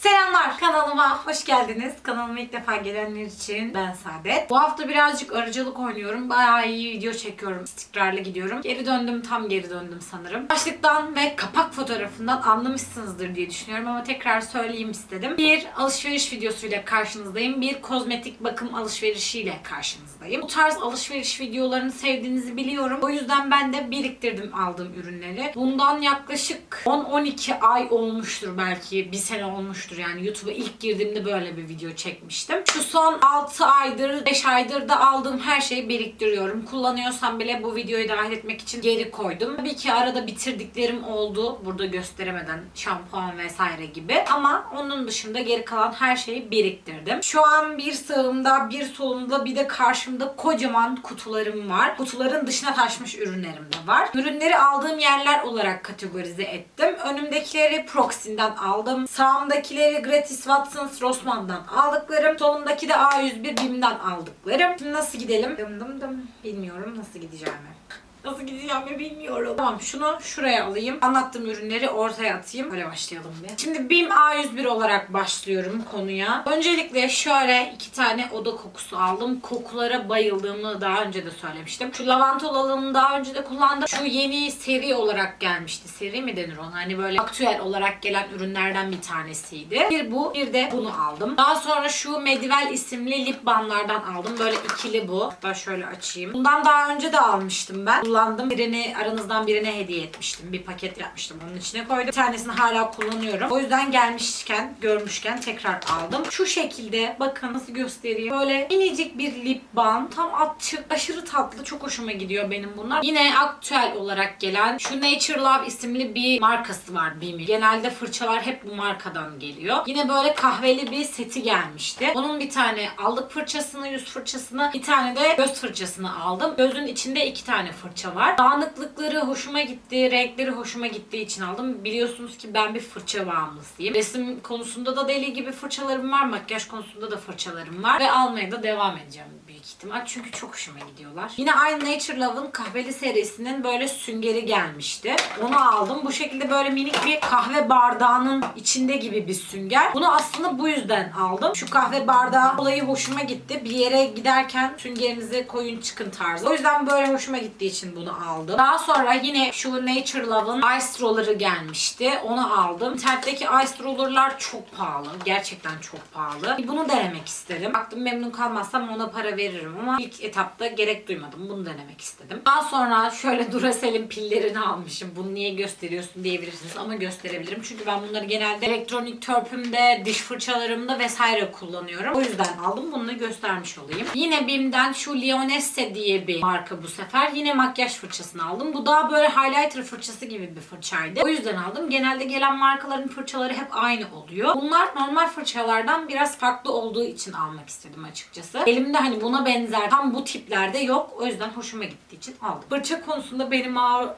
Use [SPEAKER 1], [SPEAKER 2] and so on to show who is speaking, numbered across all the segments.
[SPEAKER 1] Selamlar kanalıma hoş geldiniz. Kanalıma ilk defa gelenler için ben Saadet. Bu hafta birazcık arıcılık oynuyorum. Bayağı iyi video çekiyorum. istikrarlı gidiyorum. Geri döndüm tam geri döndüm sanırım. Başlıktan ve kapak fotoğrafından anlamışsınızdır diye düşünüyorum ama tekrar söyleyeyim istedim. Bir alışveriş videosuyla karşınızdayım. Bir kozmetik bakım alışverişiyle karşınızdayım. Bu tarz alışveriş videolarını sevdiğinizi biliyorum. O yüzden ben de biriktirdim aldığım ürünleri. Bundan yaklaşık 10-12 ay olmuştur belki. Bir sene olmuştur yani YouTube'a ilk girdiğimde böyle bir video çekmiştim. Şu son 6 aydır 5 aydır da aldığım her şeyi biriktiriyorum. Kullanıyorsam bile bu videoyu dahil etmek için geri koydum. Tabii ki arada bitirdiklerim oldu. Burada gösteremeden şampuan vesaire gibi. Ama onun dışında geri kalan her şeyi biriktirdim. Şu an bir sağımda, bir solumda, bir de karşımda kocaman kutularım var. Kutuların dışına taşmış ürünlerim de var. Ürünleri aldığım yerler olarak kategorize ettim. Önümdekileri Proxy'den aldım. Sağımdakileri Gratis Watsons Rossmann'dan aldıklarım. Solumdaki de A101 BİM'den aldıklarım. Şimdi nasıl gidelim? Dım dım dım. Bilmiyorum nasıl gideceğimi. Nasıl gideceğimi bilmiyorum. Tamam şunu şuraya alayım. Anlattığım ürünleri ortaya atayım. Öyle başlayalım bir. Şimdi BİM A101 olarak başlıyorum konuya. Öncelikle şöyle iki tane oda kokusu aldım. Kokulara bayıldığımı daha önce de söylemiştim. Şu lavantolalını daha önce de kullandım. Şu yeni seri olarak gelmişti. Seri mi denir ona? Hani böyle aktüel olarak gelen ürünlerden bir tanesiydi. Bir bu, bir de bunu aldım. Daha sonra şu Medivel isimli lip balmlardan aldım. Böyle ikili bu. Hatta şöyle açayım. Bundan daha önce de almıştım ben. Kullandım. Birini aranızdan birine hediye etmiştim. Bir paket yapmıştım. Onun içine koydum. Bir tanesini hala kullanıyorum. O yüzden gelmişken, görmüşken tekrar aldım. Şu şekilde bakın nasıl göstereyim. Böyle minicik bir lip balm. Tam açık. Aşırı tatlı. Çok hoşuma gidiyor benim bunlar. Yine aktüel olarak gelen şu Nature Love isimli bir markası var Bimi. Genelde fırçalar hep bu markadan geliyor. Yine böyle kahveli bir seti gelmişti. Onun bir tane aldık fırçasını, yüz fırçasını, bir tane de göz fırçasını aldım. Gözün içinde iki tane fırça var. Dağınıklıkları hoşuma gitti, renkleri hoşuma gittiği için aldım. Biliyorsunuz ki ben bir fırça bağımlısıyım. Resim konusunda da deli gibi fırçalarım var, makyaj konusunda da fırçalarım var ve almaya da devam edeceğim ihtimal. Çünkü çok hoşuma gidiyorlar. Yine aynı Nature Love'ın kahveli serisinin böyle süngeri gelmişti. Onu aldım. Bu şekilde böyle minik bir kahve bardağının içinde gibi bir sünger. Bunu aslında bu yüzden aldım. Şu kahve bardağı olayı hoşuma gitti. Bir yere giderken süngerinizi koyun çıkın tarzı. O yüzden böyle hoşuma gittiği için bunu aldım. Daha sonra yine şu Nature Love'ın Ice Roller'ı gelmişti. Onu aldım. İnternetteki Ice Roller'lar çok pahalı. Gerçekten çok pahalı. Bunu denemek istedim. Baktım memnun kalmazsam ona para veririm ama ilk etapta gerek duymadım. Bunu denemek istedim. Daha sonra şöyle Duracell'in pillerini almışım. Bunu niye gösteriyorsun diyebilirsiniz ama gösterebilirim. Çünkü ben bunları genelde elektronik törpümde, diş fırçalarımda vesaire kullanıyorum. O yüzden aldım. Bunu göstermiş olayım. Yine BİM'den şu Lionesse diye bir marka bu sefer. Yine makyaj fırçasını aldım. Bu daha böyle highlighter fırçası gibi bir fırçaydı. O yüzden aldım. Genelde gelen markaların fırçaları hep aynı oluyor. Bunlar normal fırçalardan biraz farklı olduğu için almak istedim açıkçası. Elimde hani buna benzer tam bu tiplerde yok. O yüzden hoşuma gittiği için aldım. Fırça konusunda beni ma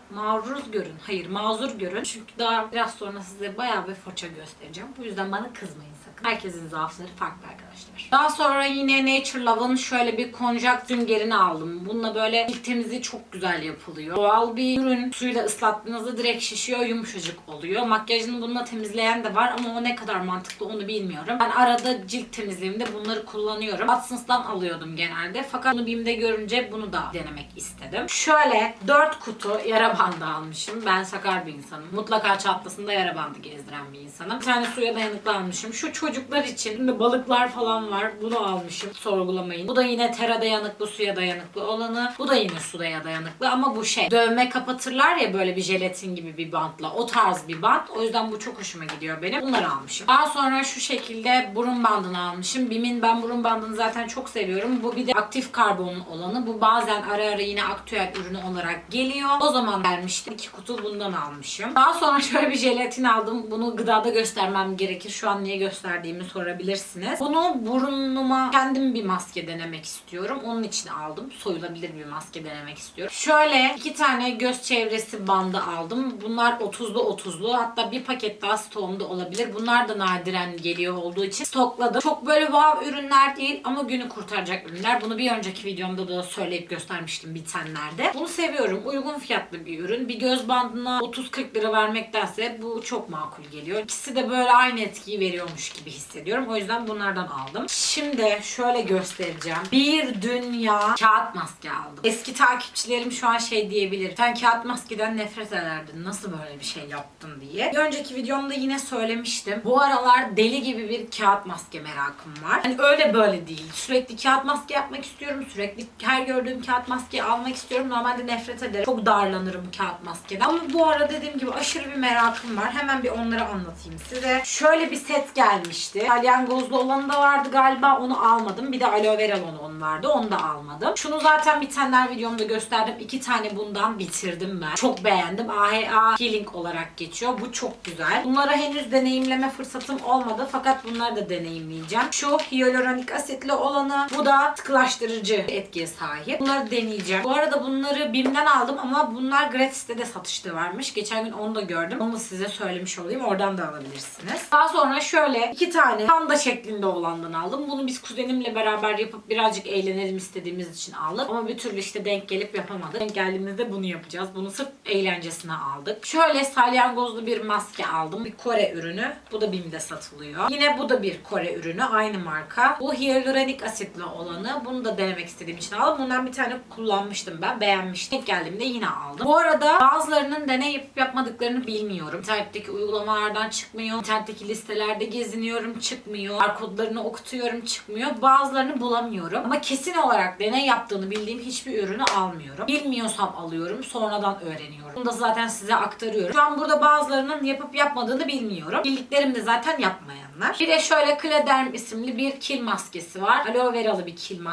[SPEAKER 1] görün. Hayır mazur görün. Çünkü daha biraz sonra size bayağı bir fırça göstereceğim. Bu yüzden bana kızmayın sakın. Herkesin zaafları farklı arkadaşlar. Daha sonra yine Nature Love'ın şöyle bir konjak süngerini aldım. Bununla böyle cilt temizliği çok güzel yapılıyor. Doğal bir ürün. Suyla ıslattığınızda direkt şişiyor, yumuşacık oluyor. Makyajını bununla temizleyen de var ama o ne kadar mantıklı onu bilmiyorum. Ben arada cilt temizliğimde bunları kullanıyorum. Watsons'tan alıyordum genelde. Fakat bunu BİM'de görünce bunu da denemek istedim. Şöyle 4 kutu yara bandı almışım. Ben sakar bir insanım. Mutlaka çantasında yara bandı gezdiren bir insanım. Bir tane suya dayanıklı almışım. Şu çocuklar için balıklar falan var. Bunu almışım. Sorgulamayın. Bu da yine tera dayanıklı, suya dayanıklı olanı. Bu da yine suya dayanıklı ama bu şey dövme kapatırlar ya böyle bir jelatin gibi bir bantla. O tarz bir bant. O yüzden bu çok hoşuma gidiyor benim. Bunları almışım. Daha sonra şu şekilde burun bandını almışım. Bim'in ben burun bandını zaten çok seviyorum. Bu bir de aktif karbonlu olanı. Bu bazen ara ara yine aktüel ürünü olarak geliyor. O zaman vermiştim. İki kutu bundan almışım. Daha sonra şöyle bir jelatin aldım. Bunu gıdada göstermem gerekir. Şu an niye gösterdiğimi sorabilirsiniz. Bunu burnuma kendim bir maske denemek istiyorum. Onun için aldım. Soyulabilir bir maske denemek istiyorum. Şöyle iki tane göz çevresi bandı aldım. Bunlar 30'lu 30'lu. Hatta bir paket daha stoğumda olabilir. Bunlar da nadiren geliyor olduğu için stokladım. Çok böyle wow ürünler değil ama günü kurtaracak ürünler. Bunu bir önceki videomda da söyleyip göstermiştim bitenlerde. Bunu seviyorum. Uygun fiyatlı bir ürün. Bir göz bandına 30-40 lira vermektense bu çok makul geliyor. İkisi de böyle aynı etkiyi veriyormuş gibi hissediyorum. O yüzden bunlardan aldım. Şimdi şöyle göstereceğim. Bir dünya kağıt maske aldım. Eski takipçilerim şu an şey diyebilir. Sen kağıt maskeden nefret ederdin. Nasıl böyle bir şey yaptın diye. Bir önceki videomda yine söylemiştim. Bu aralar deli gibi bir kağıt maske merakım var. Hani öyle böyle değil. Sürekli kağıt maske yapmak istiyorum. Sürekli her gördüğüm kağıt maskeyi almak istiyorum. Normalde nefret ederim. Çok darlanırım kağıt maskeden. Ama bu ara dediğim gibi aşırı bir merakım var. Hemen bir onları anlatayım size. Şöyle bir set gelmişti. Salyangozlu olanı da vardı galiba. Onu almadım. Bir de aloe vera olan vardı. Onu da almadım. Şunu zaten bir tane videomda gösterdim. İki tane bundan bitirdim ben. Çok beğendim. AHA Healing olarak geçiyor. Bu çok güzel. Bunları henüz deneyimleme fırsatım olmadı. Fakat bunları da deneyimleyeceğim. Şu hyaluronik asitli olanı. Bu da sıkılaştırıcı etkiye sahip. Bunları deneyeceğim. Bu arada bunları BİM'den aldım ama bunlar gratis'te de satışta varmış. Geçen gün onu da gördüm. Onu size söylemiş olayım. Oradan da alabilirsiniz. Daha sonra şöyle iki tane panda şeklinde olandan aldım. Bunu biz kuzenimle beraber yapıp birazcık eğlenelim istediğimiz için aldık. Ama bir türlü işte denk gelip yapamadık. Denk geldiğimizde bunu yapacağız. Bunu sırf eğlencesine aldık. Şöyle salyangozlu bir maske aldım. Bir Kore ürünü. Bu da BİM'de satılıyor. Yine bu da bir Kore ürünü. Aynı marka. Bu hyaluronik asitli olanı. Bunu da denemek istediğim için aldım. Bundan bir tane kullanmıştım ben. Beğenmiştim. Denk geldiğimde yine aldım. Bu arada bazılarının deney yapıp yapmadıklarını bilmiyorum. İnternetteki uygulamalardan çıkmıyor. İnternetteki listelerde geziniyorum çıkmıyor. Barkodlarını okutuyorum çıkmıyor. Bazılarını bulamıyorum. Ama kesin olarak deney yaptığını bildiğim hiçbir ürünü almıyorum. Bilmiyorsam alıyorum. Sonradan öğreniyorum. Bunu da zaten size aktarıyorum. Şu an burada bazılarının yapıp yapmadığını bilmiyorum. Bildiklerim de zaten yapmayanlar. Bir de şöyle Klederm isimli bir kil maskesi var. Aloe veralı bir kil maskesi.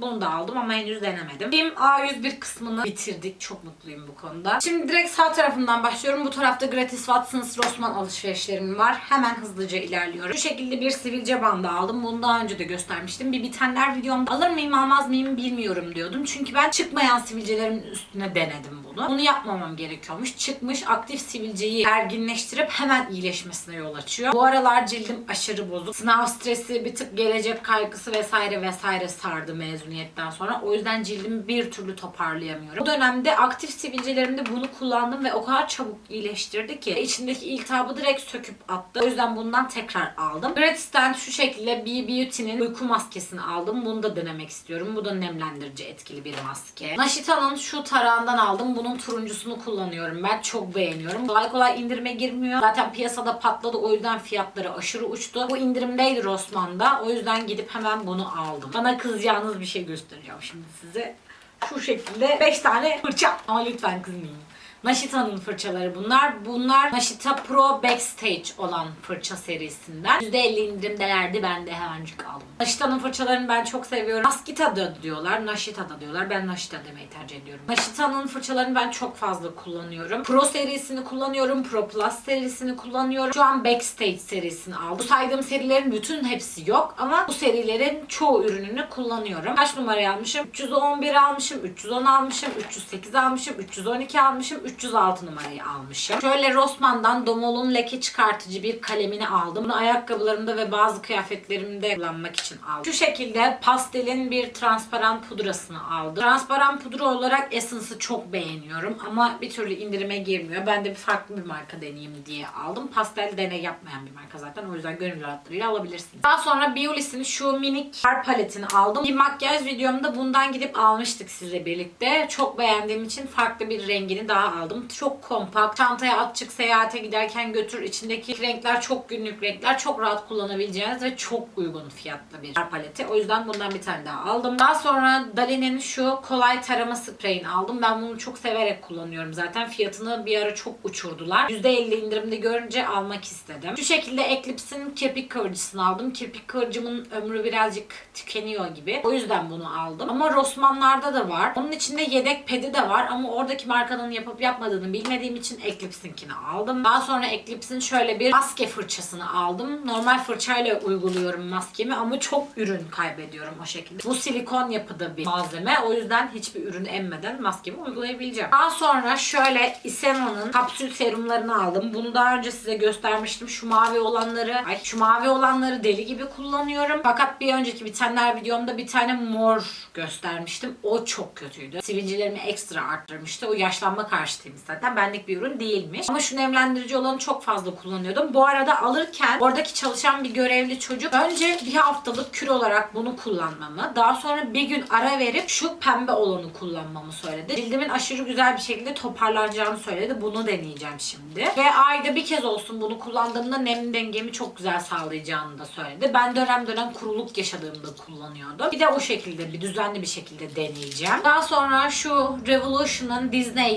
[SPEAKER 1] Bunu da aldım ama henüz denemedim. Bim A101 kısmını bitirdik. Çok mutluyum bu konuda. Şimdi direkt sağ tarafından başlıyorum. Bu tarafta gratis Watsons Rossmann alışverişlerim var. Hemen hızlıca ilerliyorum. Şu şekilde bir sivilce bandı aldım. Bunu daha önce de göstermiştim. Bir bitenler videomda alır mıyım almaz mıyım bilmiyorum diyordum. Çünkü ben çıkmayan sivilcelerimin üstüne denedim bunu. Bunu yapmamam gerekiyormuş. Çıkmış aktif sivilceyi erginleştirip hemen iyileşmesine yol açıyor. Bu aralar cildim aşırı bozuk. Sınav stresi, bir tık gelecek kaygısı vesaire vesaire sardı mezuniyetten sonra. O yüzden cildimi bir türlü toparlayamıyorum. Bu dönemde aktif sivilcelerimde bunu kullandım ve o kadar çabuk iyileştirdi ki içindeki iltihabı direkt söküp attı. O yüzden bundan tekrar aldım. Gratis'ten şu şekilde B Beauty'nin uyku maskesini aldım. Bunu da denemek istiyorum. Bu da nemlendirici etkili bir maske. Naşita'nın şu tarağından aldım. Bunun turuncusunu kullanıyorum. Ben çok beğeniyorum. Kolay kolay indirime girmiyor. Zaten piyasada patladı. O yüzden fiyatları aşırı uçtu. Bu indirimdeydi Rossmann'da. O yüzden gidip hemen bunu aldım. Bana kızacağınız bir şey göstereceğim şimdi size. Şu şekilde 5 tane fırça. Ama lütfen kızmayın. Naşita'nın fırçaları bunlar. Bunlar Naşita Pro Backstage olan fırça serisinden. %50 indirimdelerdi. Ben de hemencik aldım. Naşita'nın fırçalarını ben çok seviyorum. Maskita da diyorlar. Naşita da diyorlar. Ben Naşita demeyi tercih ediyorum. Naşita'nın fırçalarını ben çok fazla kullanıyorum. Pro serisini kullanıyorum. Pro Plus serisini kullanıyorum. Şu an Backstage serisini aldım. Bu saydığım serilerin bütün hepsi yok ama bu serilerin çoğu ürününü kullanıyorum. Kaç numarayı almışım? 311 almışım, 310 almışım, 308 almışım, 312 almışım, 306 numarayı almışım. Şöyle Rossmann'dan Domol'un leke çıkartıcı bir kalemini aldım. Bunu ayakkabılarımda ve bazı kıyafetlerimde kullanmak için aldım. Şu şekilde pastelin bir transparan pudrasını aldım. Transparan pudra olarak Essence'ı çok beğeniyorum ama bir türlü indirime girmiyor. Ben de bir farklı bir marka deneyeyim diye aldım. Pastel deney yapmayan bir marka zaten. O yüzden gönül rahatlığıyla alabilirsiniz. Daha sonra Biolis'in şu minik far paletini aldım. Bir makyaj videomda bundan gidip almıştık sizle birlikte. Çok beğendiğim için farklı bir rengini daha aldım. Çok kompakt. Çantaya at çık seyahate giderken götür. İçindeki renkler çok günlük renkler. Çok rahat kullanabileceğiniz ve çok uygun fiyatlı bir paleti. O yüzden bundan bir tane daha aldım. Daha sonra Daline'nin şu kolay tarama spreyini aldım. Ben bunu çok severek kullanıyorum zaten. Fiyatını bir ara çok uçurdular. %50 indirimde görünce almak istedim. Şu şekilde Eclipse'in kirpik kıvırcısını aldım. Kirpik kıvırcımın ömrü birazcık tükeniyor gibi. O yüzden bunu aldım. Ama Rossmann'larda da var. Onun içinde yedek pedi de var ama oradaki markanın yapıp yapmadığını bilmediğim için Eclipse'inkini aldım. Daha sonra Eclipse'in şöyle bir maske fırçasını aldım. Normal fırçayla uyguluyorum maskemi ama çok ürün kaybediyorum o şekilde. Bu silikon yapıda bir malzeme. O yüzden hiçbir ürünü emmeden maskemi uygulayabileceğim. Daha sonra şöyle Isena'nın kapsül serumlarını aldım. Bunu daha önce size göstermiştim. Şu mavi olanları, ay şu mavi olanları deli gibi kullanıyorum. Fakat bir önceki bitenler videomda bir tane mor göstermiştim. O çok kötüydü. Sivilcelerimi ekstra arttırmıştı. O yaşlanma karşıtıymış zaten. Benlik bir ürün değilmiş. Ama şu nemlendirici olanı çok fazla kullanıyordum. Bu arada alırken oradaki çalışan bir görevli çocuk önce bir haftalık kür olarak bunu kullanmamı, daha sonra bir gün ara verip şu pembe olanı kullanmamı söyledi. Cildimin aşırı güzel bir şekilde toparlanacağını söyledi. Bunu deneyeceğim şimdi. Ve ayda bir kez olsun bunu kullandığımda nem dengemi çok güzel sağlayacağını da söyledi. Ben dönem dönem kuruluk yaşadığımda kullanıyordum. Bir de o şekilde bir düzenli bir şekilde deneyeceğim. Daha sonra şu Revolution'ın Disney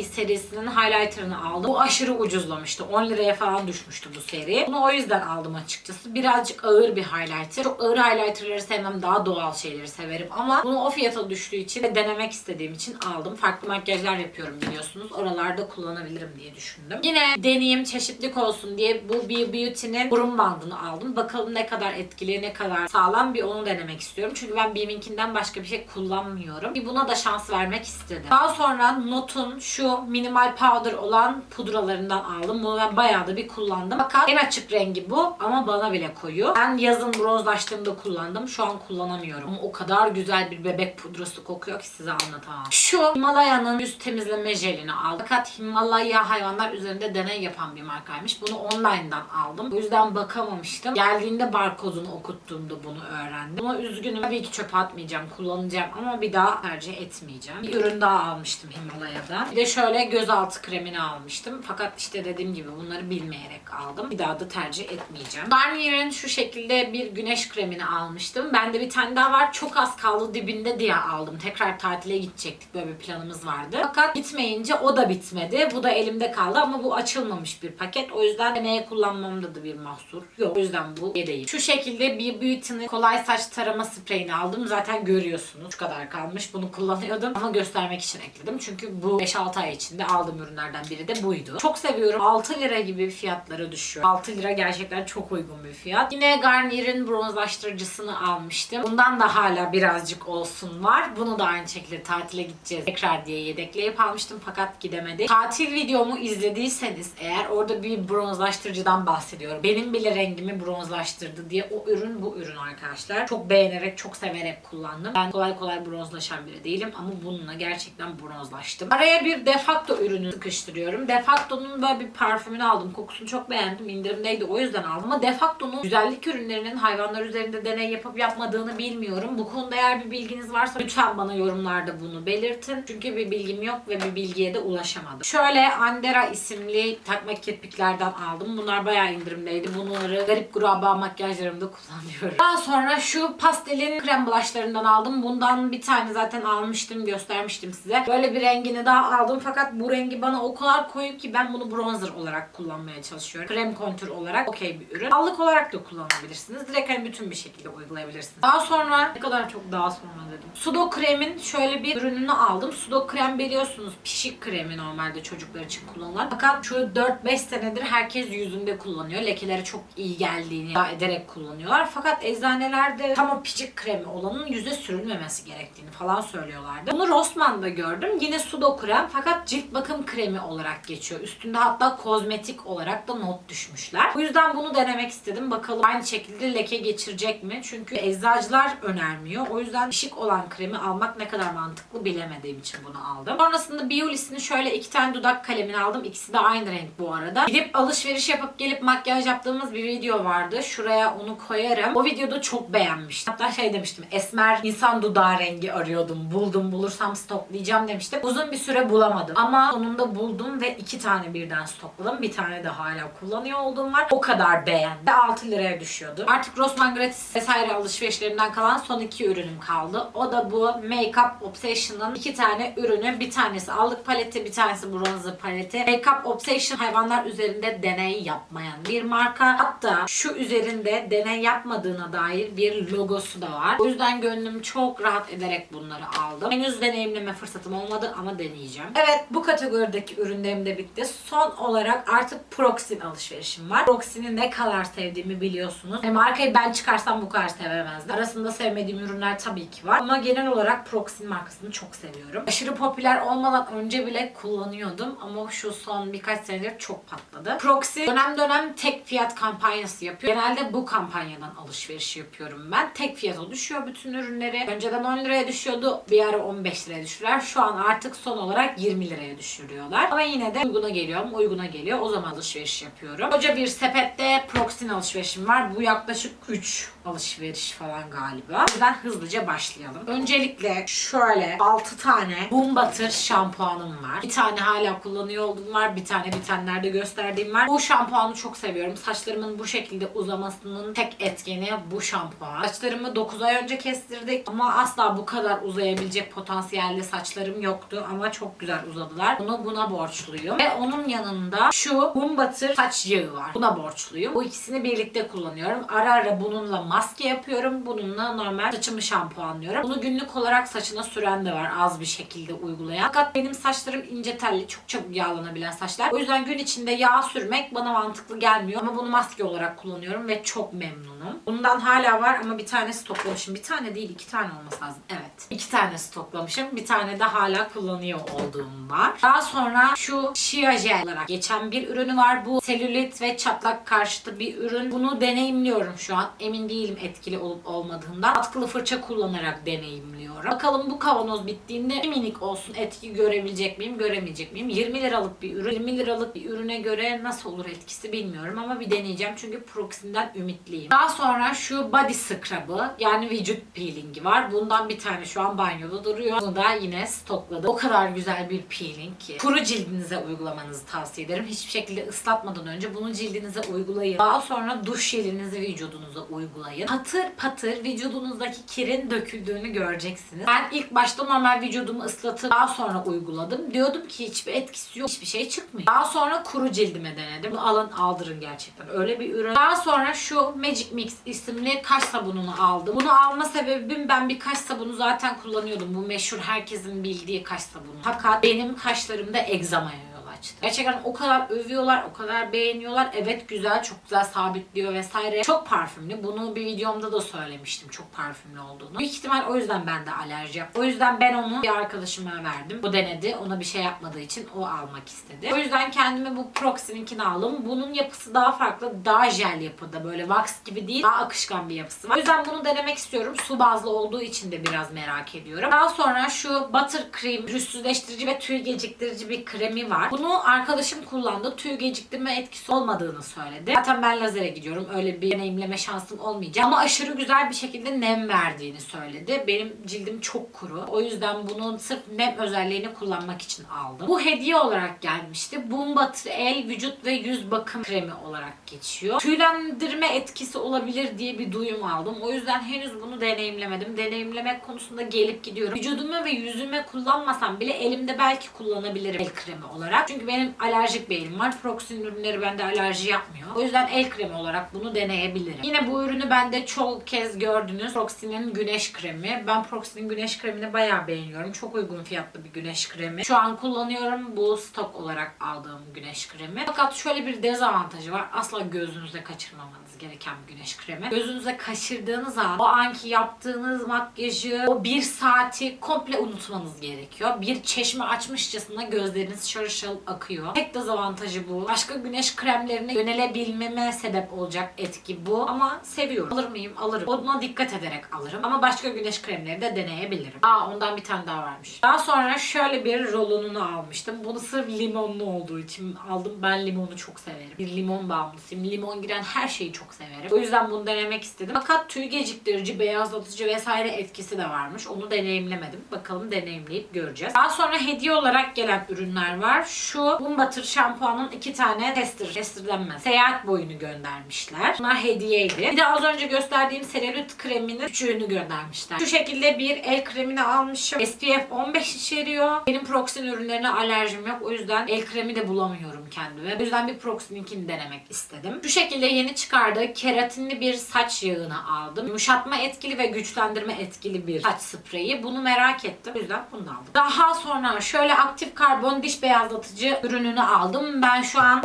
[SPEAKER 1] serisinin highlighter'ını aldım. Bu aşırı ucuzlamıştı. 10 liraya falan düşmüştü bu seri. Bunu o yüzden aldım açıkçası. Birazcık ağır bir highlighter. Çok ağır highlighter'ları sevmem. Daha doğal şeyleri severim. Ama bunu o fiyata düştüğü için ve denemek istediğim için aldım. Farklı makyajlar yapıyorum biliyorsunuz. Oralarda kullanabilirim diye düşündüm. Yine deneyim çeşitlik olsun diye bu Be Beauty'nin burun bandını aldım. Bakalım ne kadar etkili, ne kadar sağlam bir onu denemek istiyorum. Çünkü ben Beam'inkinden başka bir şey kullanmıyorum. Bir buna da şans vermek istedim. Daha sonra Not'un şu minimal powder olan pudralarından aldım. Bunu ben bayağı da bir kullandım. Fakat en açık rengi bu ama bana bile koyu. Ben yazın bronzlaştığımda kullandım. Şu an kullanamıyorum. O kadar güzel bir bebek pudrası kokuyor ki size anlatamam. Şu Himalaya'nın yüz temizleme jelini aldım. Fakat Himalaya hayvanlar üzerinde deney yapan bir markaymış. Bunu online'dan aldım. O yüzden bakamamıştım. Geldiğinde barkodunu okuttuğumda bunu öğrendim. Ama üzgünüm. Tabii ki çöpe atmayacağım. Kullanacağım ama bir daha tercih etmeyeceğim. Bir ürün daha almıştım Himalaya'dan. Bir de şöyle gözaltı kremini almıştım. Fakat işte dediğim gibi bunları bilmeyerek aldım. Bir daha da tercih etmeyeceğim. Garnier'in şu şekilde bir güneş kremini almıştım. Bende bir tane daha var. Çok az kaldı dibinde diye aldım. Tekrar tatile gidecektik. Böyle bir planımız vardı. Fakat gitmeyince o da bitmedi. Bu da elimde kaldı ama bu açılmamış bir paket. O yüzden deneye kullanmamda da bir mahsur yok. O yüzden bu yedeğim. Şu şekilde bir Beauty'nin kolay saç tarama spreyini aldım. Zaten görüyorsunuz. Şu kadar kalmış. Bunu kullanıyordum ama göstermek için ekledim. Çünkü bu 5-6 ay içinde aldığım ürünlerden biri de buydu. Çok seviyorum. 6 lira gibi fiyatlara düşüyor. 6 lira gerçekten çok uygun bir fiyat. Yine Garnier'in bronzlaştırıcısını almıştım. Bundan da hala birazcık olsun var. Bunu da aynı şekilde tatile gideceğiz tekrar diye yedekleyip almıştım fakat gidemedik. Tatil videomu izlediyseniz eğer orada bir bronzlaştırıcıdan bahsediyorum. Benim bile rengimi bronzlaştırdı diye o ürün bu ürün arkadaşlar. Çok beğenerek, çok severek kullandım. Ben kolay kolay bronzlaşan biri değilim ama bununla gerçekten bronzlaştım. Araya bir defacto ürünü sıkıştırıyorum. Defacto'nun böyle bir parfümünü aldım. Kokusunu çok beğendim. İndirimdeydi o yüzden aldım. Ama Defacto'nun güzellik ürünlerinin hayvanlar üzerinde deney yapıp yapmadığını bilmiyorum. Bu konuda eğer bir bilginiz varsa lütfen bana yorumlarda bunu belirtin. Çünkü bir bilgim yok ve bir bilgiye de ulaşamadım. Şöyle Andera isimli takma kirpiklerden aldım. Bunlar bayağı indirimdeydi. Bunları garip graba makyajlarımda kullanıyorum. Daha sonra şu pastelin krem blushlarından aldım. Bundan bir tane zaten almıştım, göstermiştim size. Böyle bir rengini daha aldım fakat bu rengi bana o kadar koyu ki ben bunu bronzer olarak kullanmaya çalışıyorum. Krem kontür olarak okey bir ürün. Allık olarak da kullanabilirsiniz. Direkt hani bütün bir şekilde uygulayabilirsiniz. Daha sonra ne kadar çok daha sonra dedim. Sudo kremin şöyle bir ürününü aldım. Sudo krem biliyorsunuz pişik kremi normalde çocuklar için kullanılan. Fakat şu 4-5 senedir herkes yüzünde kullanıyor. Lekelere çok iyi geldiğini ederek kullanıyorlar. Fakat eczanelerde tam o pişik kremi olanın yüze sürülmemesi gerektiğini falan söylüyorlardı. Bunu Rossmann'da gördüm. Yine sudo krem fakat cilt bakım kremi olarak geçiyor. Üstünde hatta kozmetik olarak da not düşmüşler. Bu yüzden bunu denemek istedim. Bakalım aynı şekilde leke geçirecek mi? Çünkü eczacılar önermiyor. O yüzden pişik olan kremi almak ne kadar mantıklı bilemediğim için bunu aldım. Sonrasında Biolis'in şöyle iki tane dudak kalemini aldım. İkisi de aynı renk bu arada. Gidip alışveriş yapıp gelip makyaj yaptığımız bir video vardı. Şuraya onu koyarım. O videoda çok beğenmiştim. Hatta şey demiştim. Esmer insan dudağı rengi arıyordum. Buldum bulursam stoklayacağım demiştim. Uzun bir süre bulamadım. Ama sonunda buldum ve iki tane birden stokladım. Bir tane de hala kullanıyor olduğum var. O kadar beğendim. 6 liraya düşüyordu. Artık Rossmann gratis vesaire alışverişlerimden kalan son iki ürünüm kaldı. O da bu Makeup Obsession'ın iki tane ürünü. Bir tanesi allık paleti, bir tanesi bronzer paleti. Makeup Obsession hayvanlar üzerinde deney yapmayan bir marka. Hatta şu üzerinde deney yapmadığına dair bir logosu da var. O yüzden gönlüm çok rahat ederek bunları aldım. Henüz deneyimleme fırsatım olmadı ama deneyeceğim. Evet bu kategori kategorideki ürünlerim de bitti. Son olarak artık Proxin alışverişim var. Proxin'i ne kadar sevdiğimi biliyorsunuz. E markayı ben çıkarsam bu kadar sevemezdim. Arasında sevmediğim ürünler tabii ki var. Ama genel olarak Proxin markasını çok seviyorum. Aşırı popüler olmadan önce bile kullanıyordum. Ama şu son birkaç senedir çok patladı. Proxy dönem dönem tek fiyat kampanyası yapıyor. Genelde bu kampanyadan alışveriş yapıyorum ben. Tek fiyata düşüyor bütün ürünleri. Önceden 10 liraya düşüyordu. Bir ara 15 liraya düşürüyorlar. Şu an artık son olarak 20 liraya düşürüyorlar. Ama yine de uyguna geliyor? Uyguna geliyor. O zaman alışveriş yapıyorum. Koca bir sepette Proxy'nin alışverişim var. Bu yaklaşık 3 alışveriş falan galiba. Yüzden hızlıca başlayalım. Öncelikle şöyle 6 tane Boom Butter şampuanım var. Bir tane hala kullanıyor olduğum var. Bir tane bitenlerde gösterdiğim var. Bu şampuanı çok seviyorum. Saçlarımın bu şekilde uzamasının tek etkeni bu şampuan. Saçlarımı 9 ay önce kestirdik ama asla bu kadar uzayabilecek potansiyelde saçlarım yoktu ama çok güzel uzadılar. Bunu buna borçluyum. Ve onun yanında şu Boom Butter saç yağı var. Buna borçluyum. Bu ikisini birlikte kullanıyorum. Ara ara bununla maske yapıyorum. Bununla normal saçımı şampuanlıyorum. Bunu günlük olarak saçına süren de var az bir şekilde uygulayan. Fakat benim saçlarım ince telli, çok çabuk yağlanabilen saçlar. O yüzden gün içinde yağ sürmek bana mantıklı gelmiyor. Ama bunu maske olarak kullanıyorum ve çok memnunum. Bundan hala var ama bir tane stoklamışım. Bir tane değil iki tane olması lazım. Evet. İki tane stoklamışım. Bir tane de hala kullanıyor olduğum var. Daha sonra şu Shea Gel olarak geçen bir ürünü var. Bu selülit ve çatlak karşıtı bir ürün. Bunu deneyimliyorum şu an. Emin değilim etkili olup olmadığından. Atkılı fırça kullanarak deneyimliyorum. Bakalım bu kavanoz bittiğinde minik olsun etki görebilecek miyim, göremeyecek miyim? 20 liralık bir ürün. 20 liralık bir ürüne göre nasıl olur etkisi bilmiyorum ama bir deneyeceğim çünkü Proxim'den ümitliyim. Daha sonra şu body scrub'ı yani vücut peelingi var. Bundan bir tane şu an banyoda duruyor. Bunu da yine stokladım. O kadar güzel bir peeling ki. Kuru cildinize uygulamanızı tavsiye ederim. Hiçbir şekilde ıslatmadan önce bunu cildinize uygulayın. Daha sonra duş jelinizi vücudunuza uygulayın. Patır patır vücudunuzdaki kirin döküldüğünü göreceksiniz. Ben ilk başta normal vücudumu ıslatıp daha sonra uyguladım. Diyordum ki hiçbir etkisi yok. Hiçbir şey çıkmıyor. Daha sonra kuru cildime denedim. Bunu alın aldırın gerçekten. Öyle bir ürün. Daha sonra şu Magic Mix isimli kaş sabununu aldım. Bunu alma sebebim ben bir kaş sabunu zaten kullanıyordum. Bu meşhur herkesin bildiği kaş sabunu. Fakat benim kaşlarımda egzamaya yol açtı. Gerçekten o kadar övüyorlar, o kadar beğeniyorlar. Evet güzel, çok güzel sabitliyor vesaire. Çok parfümlü. Bunu bir videomda da söylemiştim çok parfümlü olduğunu. Büyük ihtimal o yüzden bende alerji yaptı. O yüzden ben onu bir arkadaşıma verdim. O denedi. Ona bir şey yapmadığı için o almak istedi. O yüzden kendime bu Proxy'ninkini aldım. Bunun yapısı daha farklı. Daha jel yapıda. Böyle wax gibi değil. Daha akışkan bir yapısı var. O yüzden bunu denemek istiyorum. Su bazlı olduğu için de biraz merak ediyorum. Daha sonra şu Butter Cream pürüzsüzleştirici ve tüy geciktirici bir kremi var. Bunu arkadaşım kullandı. Tüy geciktirme etkisi olmadığını söyledi. Zaten ben lazere gidiyorum. Öyle bir deneyimleme şansım olmayacak. Ama aşırı güzel bir şekilde nem verdiğini söyledi. Benim cildim çok kuru. O yüzden bunu sırf nem özelliğini kullanmak için aldım. Bu hediye olarak gelmişti. Boom Butter El vücut ve yüz bakım kremi olarak geçiyor. Tüylendirme etkisi olabilir diye bir duyum aldım. O yüzden henüz bunu deneyimlemedim. Deneyimlemek konusunda gelip gidiyorum. Vücuduma ve yüzüme kullanmasam bile elimde belki kullanabilirim el kremi olarak. Çünkü benim alerjik elim var. Proxy'nin ürünleri bende alerji yapmıyor. O yüzden el kremi olarak bunu deneyebilirim. Yine bu ürünü bende çok kez gördünüz. Proxy'nin güneş kremi. Ben Proxy'nin güneş kremini bayağı beğeniyorum. Çok uygun fiyatlı bir güneş kremi. Şu an kullanıyorum. Bu stok olarak aldığım güneş kremi. Fakat şöyle bir dezavantajı var. Asla gözünüze kaçırmamanız gereken bir güneş kremi. Gözünüze kaçırdığınız an o anki yaptığınız makyajı, o bir saati komple unutmanız gerekiyor. Bir çeşme açmışçasına gözleriniz şarıl akıyor. Tek dezavantajı bu. Başka güneş kremlerine yönelebilmeme sebep olacak etki bu. Ama seviyorum. Alır mıyım? Alırım. Ona dikkat ederek alırım. Ama başka güneş kremleri de deneyebilirim. Aa ondan bir tane daha varmış. Daha sonra şöyle bir rolonunu almıştım. Bunu sırf limonlu olduğu için aldım. Ben limonu çok severim. Bir limon bağımlısıyım. Limon giren her şeyi çok severim. O yüzden bunu denemek istedim. Fakat tüy geciktirici, beyazlatıcı vesaire etkisi de varmış. Onu deneyimlemedim. Bakalım deneyimleyip göreceğiz. Daha sonra hediye olarak gelen ürünler var. Şu Butter şampuanın iki tane tester, tester denmez. Seyahat boyunu göndermişler. Bunlar hediyeydi. Bir de az önce gösterdiğim selülit kreminin küçüğünü göndermişler. Şu şekilde bir el kremini almışım. SPF 15 içeriyor. Benim Proxin ürünlerine alerjim yok. O yüzden el kremi de bulamıyorum kendime. O yüzden bir Proxin'inkini denemek istedim. Şu şekilde yeni çıkardığı keratinli bir saç yağını aldım. Yumuşatma etkili ve güçlendirme etkili bir saç spreyi. Bunu merak ettim. O yüzden bunu aldım. Daha sonra şöyle aktif karbon diş beyazlatıcı ürününü aldım. Ben şu an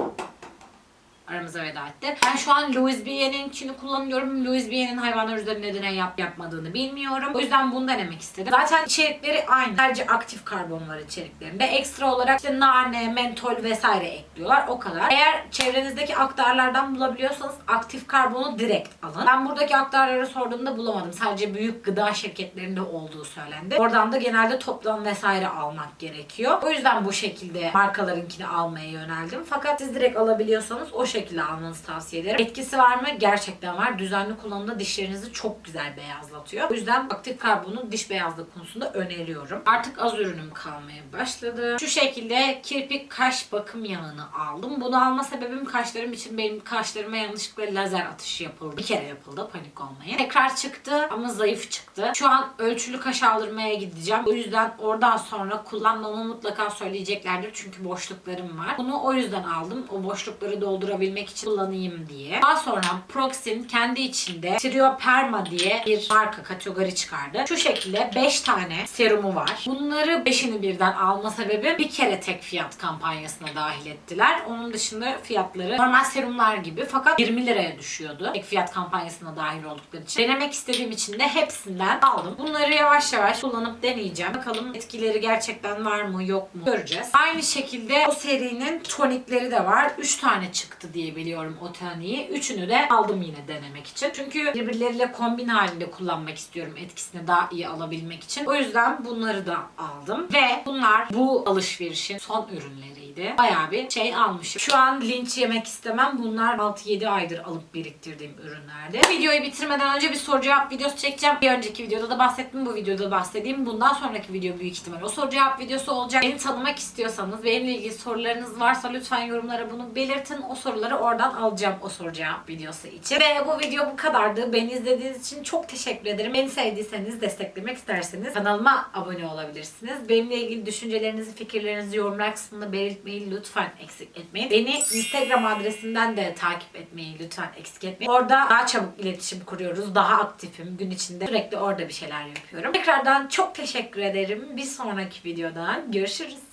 [SPEAKER 1] aramıza veda etti. Ben şu an Louis Vuitton'unkini kullanıyorum. Louis Vuitton'un hayvanlar üzerinde deney yap yapmadığını bilmiyorum. O yüzden bunu denemek istedim. Zaten içerikleri aynı. Sadece aktif karbon var içeriklerinde. Ekstra olarak işte nane, mentol vesaire ekliyorlar. O kadar. Eğer çevrenizdeki aktarlardan bulabiliyorsanız aktif karbonu direkt alın. Ben buradaki aktarları sorduğumda bulamadım. Sadece büyük gıda şirketlerinde olduğu söylendi. Oradan da genelde toplam vesaire almak gerekiyor. O yüzden bu şekilde markalarınkini almaya yöneldim. Fakat siz direkt alabiliyorsanız o şekilde almanızı tavsiye ederim. Etkisi var mı? Gerçekten var. Düzenli kullanımda dişlerinizi çok güzel beyazlatıyor. O yüzden aktif karbonu diş beyazlığı konusunda öneriyorum. Artık az ürünüm kalmaya başladı. Şu şekilde kirpik kaş bakım yağını aldım. Bunu alma sebebim kaşlarım için benim kaşlarıma yanlışlıkla lazer atışı yapıldı. Bir kere yapıldı panik olmayın. Tekrar çıktı ama zayıf çıktı. Şu an ölçülü kaş aldırmaya gideceğim. O yüzden oradan sonra kullanmamı mutlaka söyleyeceklerdir. Çünkü boşluklarım var. Bunu o yüzden aldım. O boşlukları doldurabilmek için kullanayım diye. Daha sonra Proxin kendi içinde Trioperma diye bir marka kategori çıkardı. Şu şekilde 5 tane serumu var. Bunları 5'ini birden alma sebebi bir kere tek fiyat kampanyasına dahil ettiler. Onun dışında fiyatları normal serumlar gibi fakat 20 liraya düşüyordu. Tek fiyat kampanyasına dahil oldukları için. Denemek istediğim için de hepsinden aldım. Bunları yavaş yavaş kullanıp deneyeceğim. Bakalım etkileri gerçekten var mı yok mu göreceğiz. Aynı şekilde o serinin tonikleri de var. 3 tane çıktı diye biliyorum o toniği. Üçünü de aldım yine denemek için. Çünkü birbirleriyle kombin halinde kullanmak istiyorum etkisini daha iyi alabilmek için. O yüzden bunları da aldım. Ve bunlar bu alışverişin son ürünleriydi. Bayağı bir şey almışım. Şu an linç yemek istemem. Bunlar 6-7 aydır alıp biriktirdiğim ürünlerdi. Videoyu bitirmeden önce bir soru cevap videosu çekeceğim. Bir önceki videoda da bahsettim. Bu videoda da bahsedeyim. Bundan sonraki video büyük ihtimal o soru cevap videosu olacak. Beni tanımak istiyorsanız, benimle ilgili sorularınız varsa lütfen yorumlara bunu belirtin. O soruları oradan alacağım o soru cevap videosu için. Ve bu video bu kadardı. Beni izlediğiniz için çok teşekkür ederim. Beni sevdiyseniz, desteklemek isterseniz kanalıma abone olabilirsiniz. Benimle ilgili düşüncelerinizi, fikirlerinizi yorumlar kısmında belirtmeyi lütfen eksik etmeyin. Beni Instagram adresinden de takip etmeyi lütfen eksik etmeyin. Orada daha çabuk iletişim kuruyoruz. Daha aktifim. Gün içinde sürekli orada bir şeyler yapıyorum. Tekrardan çok teşekkür ederim. Bir sonraki videoda görüşürüz.